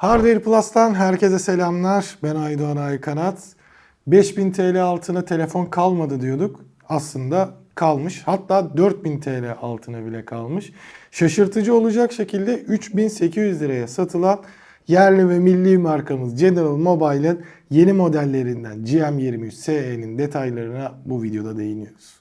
Hardware Plus'tan herkese selamlar. Ben Aydoğan Aykanat. 5000 TL altına telefon kalmadı diyorduk. Aslında kalmış. Hatta 4000 TL altına bile kalmış. Şaşırtıcı olacak şekilde 3800 liraya satılan yerli ve milli markamız General Mobile'ın yeni modellerinden GM23 SE'nin detaylarına bu videoda değiniyoruz.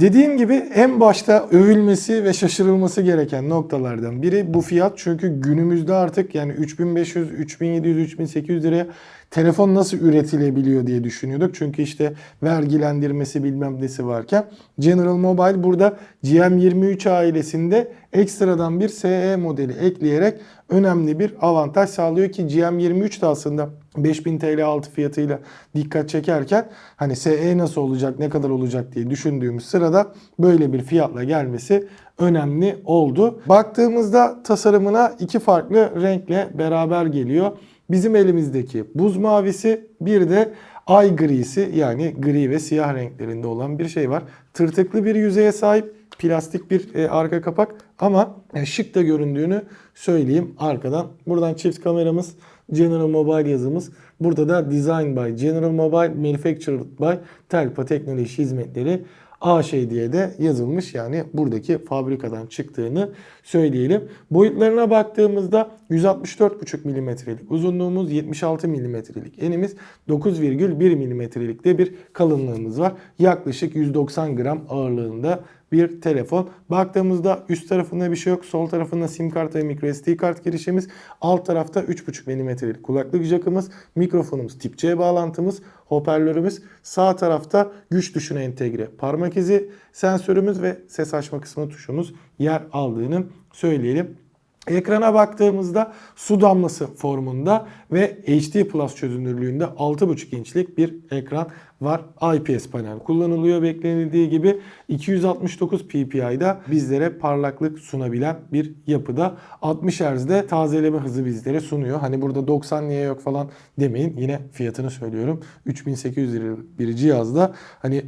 Dediğim gibi en başta övülmesi ve şaşırılması gereken noktalardan biri bu fiyat. Çünkü günümüzde artık yani 3500, 3700, 3800 liraya telefon nasıl üretilebiliyor diye düşünüyorduk. Çünkü işte vergilendirmesi bilmem nesi varken General Mobile burada GM23 ailesinde ekstradan bir SE modeli ekleyerek önemli bir avantaj sağlıyor ki GM23 de aslında 5000 TL altı fiyatıyla dikkat çekerken hani SE nasıl olacak ne kadar olacak diye düşündüğümüz sırada böyle bir fiyatla gelmesi önemli oldu. Baktığımızda tasarımına iki farklı renkle beraber geliyor. Bizim elimizdeki buz mavisi bir de ay grisi yani gri ve siyah renklerinde olan bir şey var. Tırtıklı bir yüzeye sahip plastik bir e, arka kapak ama şık da göründüğünü söyleyeyim arkadan. Buradan çift kameramız, General Mobile yazımız. Burada da Design by General Mobile, Manufactured by Telpa Teknoloji Hizmetleri A şey diye de yazılmış. Yani buradaki fabrikadan çıktığını söyleyelim. Boyutlarına baktığımızda 164,5 milimetrelik uzunluğumuz, 76 milimetrelik enimiz, 9,1 milimetrelik de bir kalınlığımız var. Yaklaşık 190 gram ağırlığında bir telefon. Baktığımızda üst tarafında bir şey yok. Sol tarafında sim kart ve microSD kart girişimiz. Alt tarafta 3,5 mm'lik kulaklık jackımız. Mikrofonumuz tip C bağlantımız. Hoparlörümüz. Sağ tarafta güç tuşuna entegre parmak izi sensörümüz ve ses açma kısmı tuşumuz yer aldığını söyleyelim. Ekrana baktığımızda su damlası formunda ve HD Plus çözünürlüğünde 6.5 inçlik bir ekran var. IPS panel kullanılıyor beklenildiği gibi 269 ppi'da bizlere parlaklık sunabilen bir yapıda 60 Hz'de tazeleme hızı bizlere sunuyor. Hani burada 90 niye yok falan demeyin. Yine fiyatını söylüyorum. 3800 lira bir cihazda hani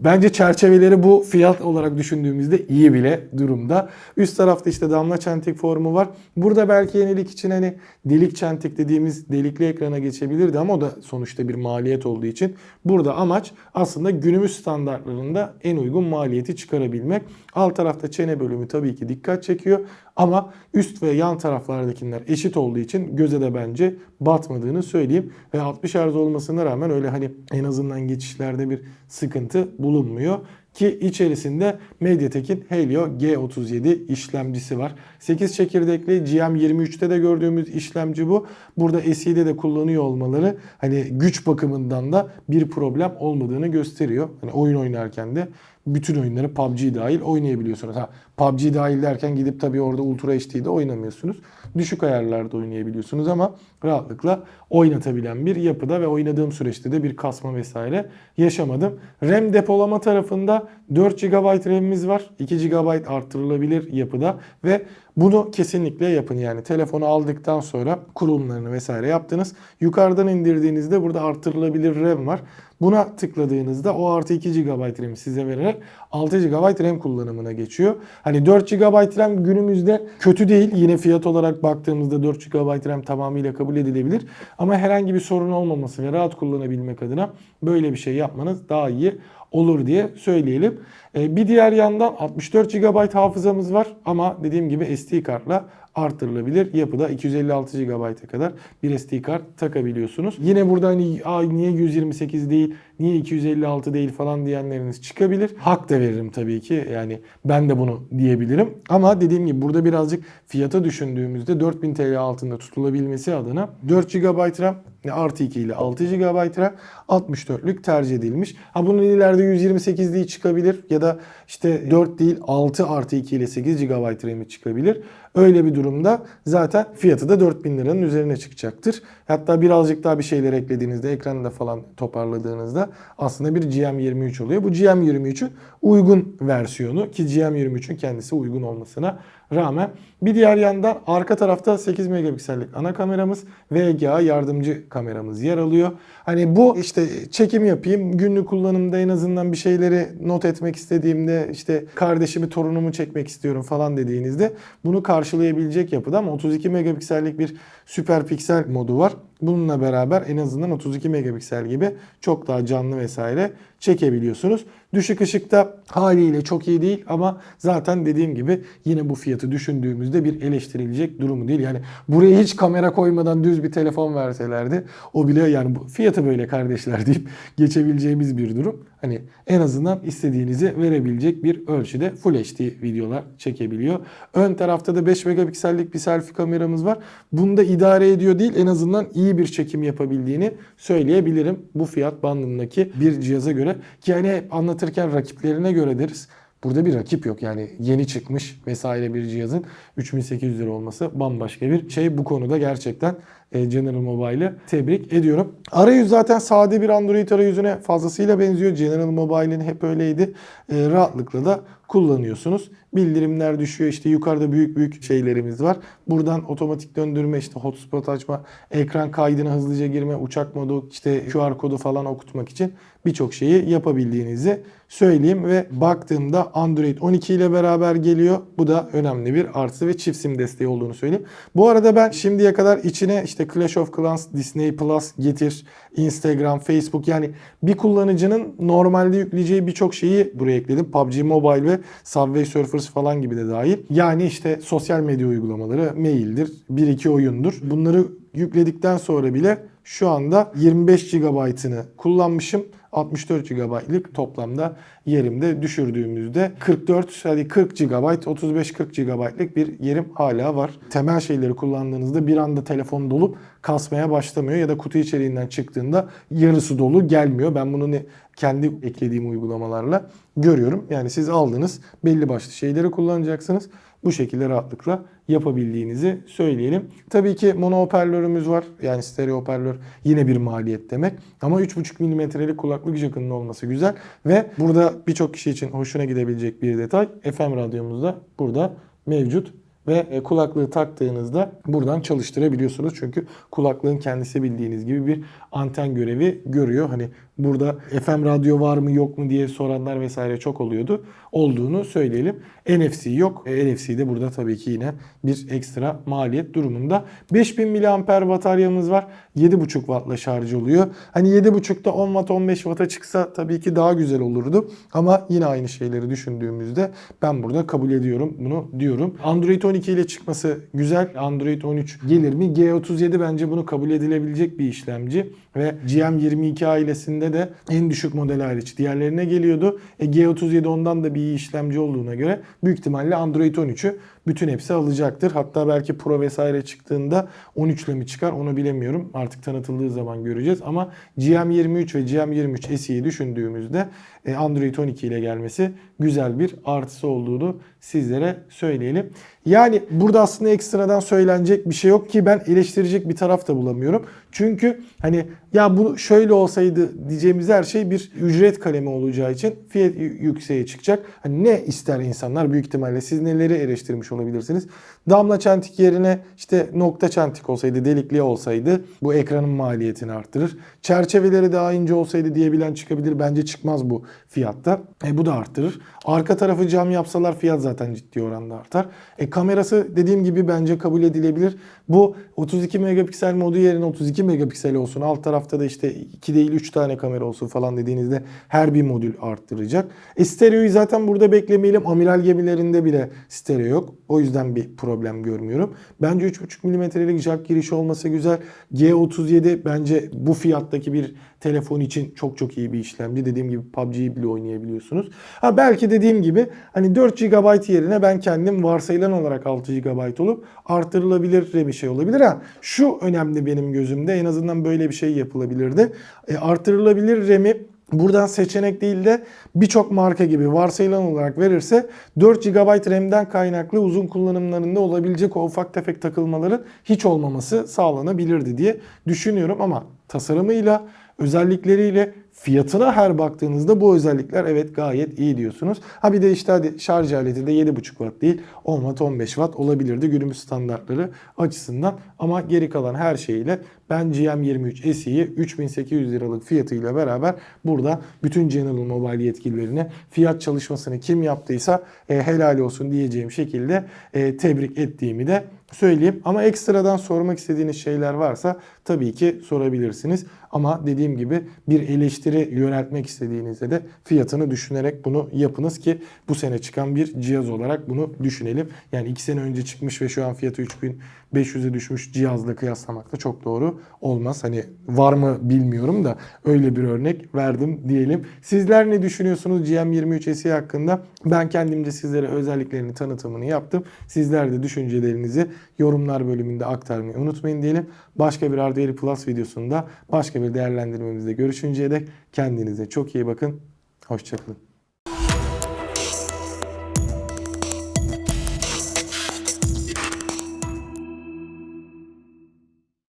bence çerçeveleri bu fiyat olarak düşündüğümüzde iyi bile durumda. Üst tarafta işte damla çentik formu var. Burada belki yenilik için hani delik çentik dediğimiz delikli ekrana geçebilirdi ama o da sonuçta bir maliyet olduğu için burada amaç aslında günümüz standartlarında en uygun maliyeti çıkarabilmek. Alt tarafta çene bölümü tabii ki dikkat çekiyor ama üst ve yan taraflardakiler eşit olduğu için göze de bence batmadığını söyleyeyim. Ve 60 Hz olmasına rağmen öyle hani en azından geçişlerde bir sıkıntı bulunmuyor. Ki içerisinde Mediatek'in Helio G37 işlemcisi var. 8 çekirdekli GM23'te de gördüğümüz işlemci bu. Burada SE'de de kullanıyor olmaları hani güç bakımından da bir problem olmadığını gösteriyor. Hani oyun oynarken de bütün oyunları PUBG dahil oynayabiliyorsunuz. Ha PUBG dahil derken gidip tabii orada Ultra HD'de oynamıyorsunuz. Düşük ayarlarda oynayabiliyorsunuz ama rahatlıkla oynatabilen bir yapıda ve oynadığım süreçte de bir kasma vesaire yaşamadım. RAM depolama tarafında 4 GB RAM'imiz var. 2 GB arttırılabilir yapıda ve bunu kesinlikle yapın yani telefonu aldıktan sonra kurulumlarını vesaire yaptınız. Yukarıdan indirdiğinizde burada arttırılabilir RAM var. Buna tıkladığınızda o artı 2 GB RAM size vererek 6 GB RAM kullanımına geçiyor. Hani 4 GB RAM günümüzde kötü değil. Yine fiyat olarak baktığımızda 4 GB RAM tamamıyla kabul edilebilir. Ama herhangi bir sorun olmaması ve rahat kullanabilmek adına böyle bir şey yapmanız daha iyi olur diye söyleyelim. Ee, bir diğer yandan 64 GB hafızamız var ama dediğim gibi SD kartla arttırılabilir. Yapıda 256 GB'a kadar bir SD kart takabiliyorsunuz. Yine burada hani Aa, niye 128 değil, niye 256 değil falan diyenleriniz çıkabilir. Hak da veririm tabii ki. Yani ben de bunu diyebilirim. Ama dediğim gibi burada birazcık fiyata düşündüğümüzde 4000 TL altında tutulabilmesi adına 4 GB RAM artı 2 ile 6 GB RAM 64'lük tercih edilmiş. Ha bunun ileride 128 değil çıkabilir ya da işte 4 değil 6 artı 2 ile 8 GB RAM'i çıkabilir. Öyle bir durumda zaten fiyatı da 4000 liranın üzerine çıkacaktır. Hatta birazcık daha bir şeyler eklediğinizde ekranda falan toparladığınızda aslında bir GM23 oluyor. Bu GM23'ün uygun versiyonu ki GM23'ün kendisi uygun olmasına rağmen. Bir diğer yandan arka tarafta 8 megapiksellik ana kameramız VGA yardımcı kameramız yer alıyor. Hani bu işte çekim yapayım günlük kullanımda en azından bir şeyleri not etmek istediğimde işte kardeşimi torunumu çekmek istiyorum falan dediğinizde bunu karşılayabilecek yapıda ama 32 megapiksellik bir süper piksel modu var. Bununla beraber en azından 32 megapiksel gibi çok daha canlı vesaire çekebiliyorsunuz. Düşük ışıkta haliyle çok iyi değil ama zaten dediğim gibi yine bu fiyatı düşündüğümüzde bir eleştirilecek durumu değil. Yani buraya hiç kamera koymadan düz bir telefon verselerdi o bile yani fiyatı böyle kardeşler deyip geçebileceğimiz bir durum. Hani en azından istediğinizi verebilecek bir ölçüde Full HD videolar çekebiliyor. Ön tarafta da 5 megapiksellik bir selfie kameramız var. Bunda idare ediyor değil en azından iyi bir çekim yapabildiğini söyleyebilirim. Bu fiyat bandındaki bir cihaza göre ki hani hep anlatırken rakiplerine göre deriz. Burada bir rakip yok yani yeni çıkmış vesaire bir cihazın 3800 lira olması bambaşka bir şey. Bu konuda gerçekten General Mobile'ı tebrik ediyorum. Arayüz zaten sade bir Android arayüzüne fazlasıyla benziyor. General Mobile'in hep öyleydi. E, rahatlıkla da kullanıyorsunuz. Bildirimler düşüyor. İşte yukarıda büyük büyük şeylerimiz var. Buradan otomatik döndürme, işte hotspot açma, ekran kaydına hızlıca girme, uçak modu, işte QR kodu falan okutmak için birçok şeyi yapabildiğinizi söyleyeyim ve baktığımda Android 12 ile beraber geliyor. Bu da önemli bir artı ve çift sim desteği olduğunu söyleyeyim. Bu arada ben şimdiye kadar içine işte Clash of Clans, Disney Plus, Getir, Instagram, Facebook yani bir kullanıcının normalde yükleyeceği birçok şeyi buraya ekledim. PUBG Mobile ve Subway Surfers falan gibi de dahil. Yani işte sosyal medya uygulamaları, maildir, 1-2 oyundur. Bunları yükledikten sonra bile şu anda 25 GB'ını kullanmışım. 64 GB'lık toplamda yerimde düşürdüğümüzde 44 hadi 40 GB 35-40 GB'lık bir yerim hala var. Temel şeyleri kullandığınızda bir anda telefon dolup kasmaya başlamıyor ya da kutu içeriğinden çıktığında yarısı dolu gelmiyor. Ben bunu ne, kendi eklediğim uygulamalarla görüyorum. Yani siz aldınız belli başlı şeyleri kullanacaksınız. Bu şekilde rahatlıkla yapabildiğinizi söyleyelim. Tabii ki mono hoparlörümüz var. Yani stereo hoparlör yine bir maliyet demek. Ama 3.5 mm'lik kulaklık jackının olması güzel. Ve burada birçok kişi için hoşuna gidebilecek bir detay. FM radyomuzda burada mevcut ve e, kulaklığı taktığınızda buradan çalıştırabiliyorsunuz. Çünkü kulaklığın kendisi bildiğiniz gibi bir anten görevi görüyor. Hani burada FM radyo var mı yok mu diye soranlar vesaire çok oluyordu. Olduğunu söyleyelim. NFC yok. E, NFC de burada tabii ki yine bir ekstra maliyet durumunda. 5000 mAh bataryamız var. 7.5 wattla şarj oluyor. Hani 7.5'ta 10 watt 15 watt'a çıksa tabii ki daha güzel olurdu. Ama yine aynı şeyleri düşündüğümüzde ben burada kabul ediyorum bunu diyorum. Android 12 ile çıkması güzel. Android 13 gelir mi? G37 bence bunu kabul edilebilecek bir işlemci. Ve GM22 ailesinde de en düşük model hariç diğerlerine geliyordu. E, G37 ondan da bir iyi işlemci olduğuna göre büyük ihtimalle Android 13'ü bütün hepsi alacaktır. Hatta belki Pro vesaire çıktığında 13 ile mi çıkar onu bilemiyorum. Artık tanıtıldığı zaman göreceğiz. Ama GM23 ve GM23 SE'yi düşündüğümüzde e, Android 12 ile gelmesi güzel bir artısı olduğunu sizlere söyleyelim. Yani burada aslında ekstradan söylenecek bir şey yok ki ben eleştirecek bir taraf da bulamıyorum. Çünkü hani ya bu şöyle olsaydı diyeceğimiz her şey bir ücret kalemi olacağı için fiyat yükseğe çıkacak. Hani ne ister insanlar büyük ihtimalle siz neleri eleştirmiş olabilirsiniz. Damla çentik yerine işte nokta çentik olsaydı, delikli olsaydı bu ekranın maliyetini arttırır. Çerçeveleri daha ince olsaydı diyebilen çıkabilir. Bence çıkmaz bu fiyatta. E bu da arttırır. Arka tarafı cam yapsalar fiyat zaten ciddi oranda artar. E kamerası dediğim gibi bence kabul edilebilir. Bu 32 megapiksel modu yerine 32 megapiksel olsun. Alt tarafta da işte 2 değil 3 tane kamera olsun falan dediğinizde her bir modül arttıracak. E stereoyu zaten burada beklemeyelim. Amiral gemilerinde bile stereo yok. O yüzden bir problem görmüyorum. Bence 3.5 mm'lik jack girişi olması güzel. G37 bence bu fiyattaki bir telefon için çok çok iyi bir işlemci. Dediğim gibi PUBG'yi bile oynayabiliyorsunuz. Ha belki dediğim gibi hani 4 GB yerine ben kendim varsayılan olarak 6 GB olup artırılabilir bir şey olabilir. Ha şu önemli benim gözümde en azından böyle bir şey yapılabilirdi. E, artırılabilir RAM'i Buradan seçenek değil de birçok marka gibi varsayılan olarak verirse 4 GB RAM'den kaynaklı uzun kullanımlarında olabilecek o ufak tefek takılmaların hiç olmaması sağlanabilirdi diye düşünüyorum ama tasarımıyla, özellikleriyle, fiyatına her baktığınızda bu özellikler evet gayet iyi diyorsunuz. Ha bir de işte hadi şarj aleti de 7.5 watt değil 10 watt 15 watt olabilirdi günümüz standartları açısından. Ama geri kalan her şeyiyle ben GM23 SE'yi 3800 liralık fiyatıyla beraber burada bütün General Mobile yetkililerine fiyat çalışmasını kim yaptıysa e, helal olsun diyeceğim şekilde e, tebrik ettiğimi de söyleyeyim. Ama ekstradan sormak istediğiniz şeyler varsa tabii ki sorabilirsiniz. Ama dediğim gibi bir eleştiri yöneltmek istediğinizde de fiyatını düşünerek bunu yapınız ki bu sene çıkan bir cihaz olarak bunu düşünelim. Yani 2 sene önce çıkmış ve şu an fiyatı 3500'e düşmüş cihazla kıyaslamak da çok doğru olmaz. Hani var mı bilmiyorum da öyle bir örnek verdim diyelim. Sizler ne düşünüyorsunuz GM23 SE hakkında? Ben kendimce sizlere özelliklerini tanıtımını yaptım. Sizler de düşüncelerinizi yorumlar bölümünde aktarmayı unutmayın diyelim. Başka bir Hardware Plus videosunda başka bir değerlendirmemizde görüşünceye dek kendinize çok iyi bakın. Hoşçakalın.